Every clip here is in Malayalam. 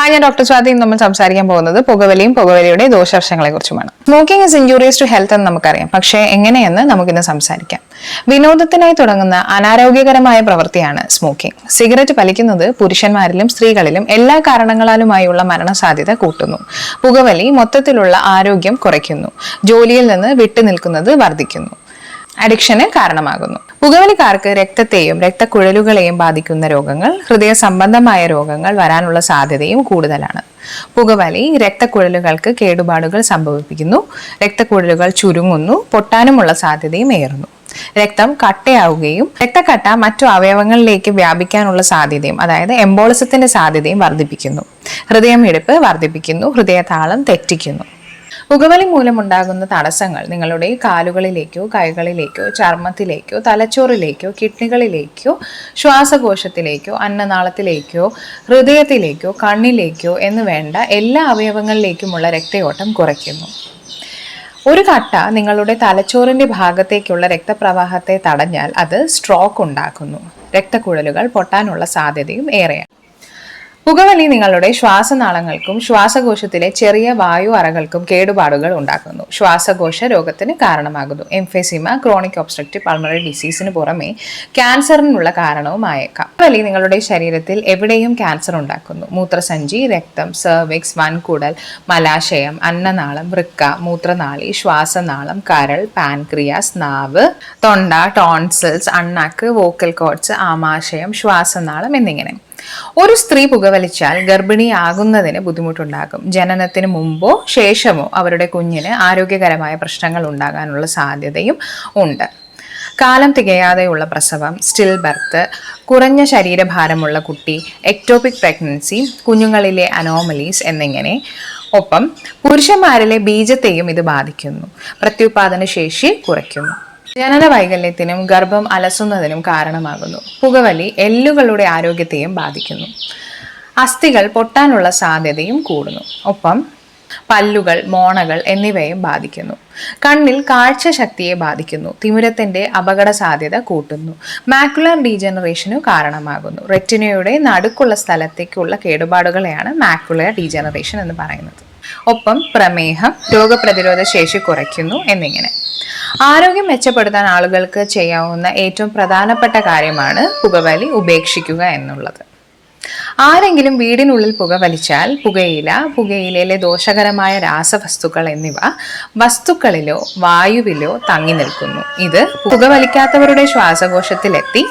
ഹായ് ഞാൻ ഡോക്ടർ സ്വാതി. നമ്മൾ സംസാരിക്കാൻ പോകുന്നത് പുകവലിയും പുകവലിയുടെ ദോഷവശങ്ങളെ കുറിച്ചുമാണ്. Smoking is injuries to health എന്ന് നമുക്കറിയാം. പക്ഷേ എങ്ങനെയെന്ന് നമുക്കിന്ന് സംസാരിക്കാം. വിനോദത്തിനായി തുടങ്ങുന്ന അനാരോഗ്യകരമായ പ്രവൃത്തിയാണ് സ്മോക്കിംഗ് സിഗരറ്റ് വലിക്കുന്നത് പുരുഷന്മാരിലും സ്ത്രീകളിലും എല്ലാ കാരണങ്ങളാലുമായുള്ള മരണസാധ്യത കൂട്ടുന്നു. പുകവലി മൊത്തത്തിലുള്ള ആരോഗ്യം കുറയ്ക്കുന്നു. ജോലിയിൽ നിന്ന് വിട്ടുനിൽക്കുന്നത് വർദ്ധിക്കുന്നു. അഡിക്ഷന് കാരണമാകുന്നു. പുകവലിക്കാർക്ക് രക്തത്തെയും രക്തക്കുഴലുകളെയും ബാധിക്കുന്ന രോഗങ്ങൾ ഹൃദയ സംബന്ധമായ രോഗങ്ങൾ വരാനുള്ള സാധ്യതയും കൂടുതലാണ്. പുകവലി രക്തക്കുഴലുകൾക്ക് കേടുപാടുകൾ സംഭവിപ്പിക്കുന്നു രക്തക്കുഴലുകൾ ചുരുങ്ങുന്നു പൊട്ടാനുമുള്ള സാധ്യതയും ഏറുന്നു. രക്തം കട്ടയാവുകയും രക്തക്കട്ട മറ്റു അവയവങ്ങളിലേക്ക് വ്യാപിക്കാനുള്ള സാധ്യതയും അതായത് എംബോളിസത്തിന്റെ സാധ്യതയും വർദ്ധിപ്പിക്കുന്നു. ഹൃദയമിടിപ്പ് വർദ്ധിപ്പിക്കുന്നു ഹൃദയതാളം തെറ്റിക്കുന്നു. പുകവലി മൂലമുണ്ടാകുന്ന തടസ്സങ്ങൾ നിങ്ങളുടെ കാലുകളിലേക്കോ കൈകളിലേക്കോ ചർമ്മത്തിലേക്കോ തലച്ചോറിലേക്കോ കിഡ്നികളിലേക്കോ ശ്വാസകോശത്തിലേക്കോ അന്നനാളത്തിലേക്കോ ഹൃദയത്തിലേക്കോ കണ്ണിലേക്കോ എന്ന് വേണ്ട എല്ലാ അവയവങ്ങളിലേക്കുമുള്ള രക്തയോട്ടം കുറയ്ക്കുന്നു. ഒരു കട്ട നിങ്ങളുടെ തലച്ചോറിന്റെ ഭാഗത്തേക്കുള്ള രക്തപ്രവാഹത്തെ തടഞ്ഞാൽ അത് സ്ട്രോക്ക് ഉണ്ടാക്കുന്നു. രക്തക്കുഴലുകൾ പൊട്ടാനുള്ള സാധ്യതയും ഏറെയാണ്. പുകവലി നിങ്ങളുടെ ശ്വാസനാളങ്ങൾക്കും ശ്വാസകോശത്തിലെ ചെറിയ വായു അറകൾക്കും കേടുപാടുകൾ ഉണ്ടാക്കുന്നു. ശ്വാസകോശ രോഗത്തിന് കാരണമാകുന്നു. എംഫെസിമ ക്രോണിക് ഒബ്സ്ട്രക്റ്റീവ് പൾമറി ഡിസീസിന് പുറമെ ക്യാൻസറിനുള്ള കാരണവുമായേക്കാം. പുകവലി നിങ്ങളുടെ ശരീരത്തിൽ എവിടെയും ക്യാൻസർ ഉണ്ടാക്കുന്നു. മൂത്രസഞ്ചി രക്തം സെർവിക്സ് വൻകുടൽ മലാശയം അന്നനാളം വൃക്ക മൂത്രനാളി ശ്വാസനാളം കരൾ പാൻക്രിയാസ് നാവ് തൊണ്ട ടോൺസിൽസ് അണ്ണാക്ക് വോക്കൽ കോഡ്സ് ആമാശയം ശ്വാസനാളം എന്നിങ്ങനെ. ഒരു സ്ത്രീ പുകവലിച്ചാൽ ഗർഭിണിയാകുന്നതിന് ബുദ്ധിമുട്ടുണ്ടാകും. ജനനത്തിന് മുമ്പോ ശേഷമോ അവരുടെ കുഞ്ഞിന് ആരോഗ്യകരമായ പ്രശ്നങ്ങൾ ഉണ്ടാകാനുള്ള സാധ്യതയും ഉണ്ട്. കാലം തികയാതെയുള്ള പ്രസവം സ്റ്റിൽ ബർത്ത് കുറഞ്ഞ ശരീരഭാരമുള്ള കുട്ടി എക്ടോപിക് പ്രഗ്നൻസി കുഞ്ഞുങ്ങളിലെ അനോമലീസ് എന്നിങ്ങനെ. ഒപ്പം പുരുഷന്മാരിലെ ബീജത്തെയും ഇത് ബാധിക്കുന്നു. പ്രത്യുപാദന ശേഷി കുറയ്ക്കുന്നു. ജനന വൈകല്യത്തിനും ഗർഭം അലസുന്നതിനും കാരണമാകുന്നു. പുകവലി എല്ലുകളുടെ ആരോഗ്യത്തെയും ബാധിക്കുന്നു. അസ്ഥികൾ പൊട്ടാനുള്ള സാധ്യതയും കൂടുന്നു. ഒപ്പം പല്ലുകൾ മോണകൾ എന്നിവയും ബാധിക്കുന്നു. കണ്ണിൽ കാഴ്ച ശക്തിയെ ബാധിക്കുന്നു. തിമിരത്തിന്റെ അപകട സാധ്യത കൂട്ടുന്നു. മാക്കുലർ ഡീജനറേഷനു കാരണമാകുന്നു. റെറ്റിനയുടെ നടുക്കുള്ള സ്ഥലത്തേക്കുള്ള കേടുപാടുകളെയാണ് മാക്കുലർ ഡീജനറേഷൻ എന്ന് പറയുന്നത്. ഒപ്പം പ്രമേഹം രോഗപ്രതിരോധ ശേഷി കുറയ്ക്കുന്നു എന്നിങ്ങനെ. ആരോഗ്യം മെച്ചപ്പെടുത്താൻ ആളുകൾക്ക് ചെയ്യാവുന്ന ഏറ്റവും പ്രധാനപ്പെട്ട കാര്യമാണ് പുകവലി ഉപേക്ഷിക്കുക എന്നുള്ളത്. ആരെങ്കിലും വീടിനുള്ളിൽ പുക വലിച്ചാൽ പുകയില പുകയിലയിലെ ദോഷകരമായ രാസവസ്തുക്കൾ എന്നിവ വസ്തുക്കളിലോ വായുവിലോ തങ്ങി നിൽക്കുന്നു. ഇത് പുകവലിക്കാത്തവരുടെ ശ്വാസകോശത്തിലെത്തി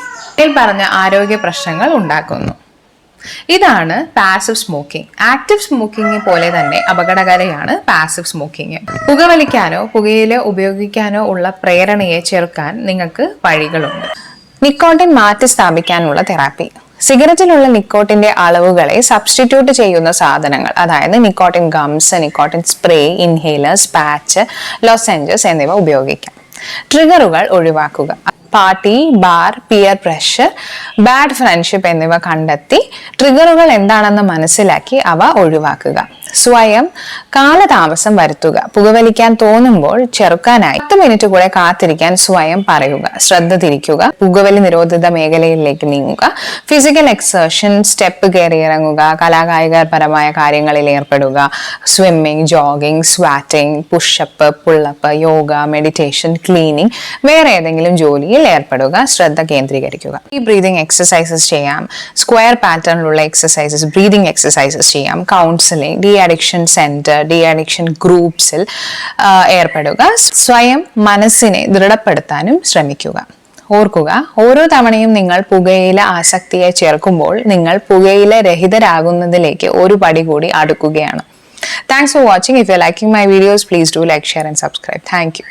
പറഞ്ഞ ആരോഗ്യ പ്രശ്നങ്ങൾ ഉണ്ടാക്കുന്നു. ഇതാണ് പാസീവ് സ്മോക്കിംഗ് ആക്റ്റീവ് സ്മോക്കിംഗ് പോലെ തന്നെ അപകടകരയാണ് പാസീവ് സ്മോക്കിംഗ് പുകവലിക്കാനോ പുകയില ഉപയോഗിക്കാനോ ഉള്ള പ്രേരണയെ ചെറുക്കാൻ നിങ്ങൾക്ക് വഴികളുണ്ട്. നിക്കോട്ടിൻ മാറ്റി സ്ഥാപിക്കാനുള്ള തെറാപ്പി സിഗരറ്റിലുള്ള നിക്കോട്ടിന്റെ അളവുകളെ സബ്സ്റ്റിറ്റ്യൂട്ട് ചെയ്യുന്ന സാധനങ്ങൾ അതായത് nicotine gums nicotine spray inhalers patch lozenges എന്നിവ ഉപയോഗിക്കാം. ട്രിഗറുകൾ ഒഴിവാക്കുക. Party bar peer pressure bad friendship എന്നിവ കണ്ടെത്തി ട്രിഗറുകൾ എന്താണെന്ന് മനസ്സിലാക്കി അവ ഒഴിവാക്കുക. സ്വയം കാലതാമസം വരുത്തുക. പുകവലിക്കാൻ തോന്നുമ്പോൾ ചെറുക്കാനായി പത്ത് മിനിറ്റ് കൂടെ കാത്തിരിക്കാൻ സ്വയം പറയുക. ശ്രദ്ധ തിരിക്കുക. പുകവലി നിരോധിത മേഖലയിലേക്ക് നീങ്ങുക. ഫിസിക്കൽ എക്സേർഷൻ സ്റ്റെപ്പ് കയറി ഇറങ്ങുക. കലാകായികപരമായ കാര്യങ്ങളിൽ ഏർപ്പെടുക. Swimming jogging squatting pushup pullup yoga meditation cleaning വേറെ ഏതെങ്കിലും ജോലിയിൽ ഏർപ്പെടുക. ശ്രദ്ധ കേന്ദ്രീകരിക്കുക. ഈ ബ്രീതിങ് എക്സസൈസസ് ചെയ്യാം. സ്ക്വയർ പാറ്റേണിലുള്ള എക്സസൈസസ് ബ്രീതിങ് എക്സസൈസസ് ചെയ്യാം. Counselling de addiction centre de addiction ഗ്രൂപ്പ്സിൽ ഏർപ്പെടുക. സ്വയം മനസ്സിനെ ദൃഢപ്പെടുത്താനും ശ്രമിക്കുക. ഓർക്കുക ഓരോ തവണയും നിങ്ങൾ പുകയില ആസക്തിയെ ചേർക്കുമ്പോൾ നിങ്ങൾ പുകയില രഹിതരാകുന്നതിലേക്ക് ഒരു പടി കൂടി അടുക്കുകയാണ്. Thanks for watching if you liking my videos please do like share and subscribe thank you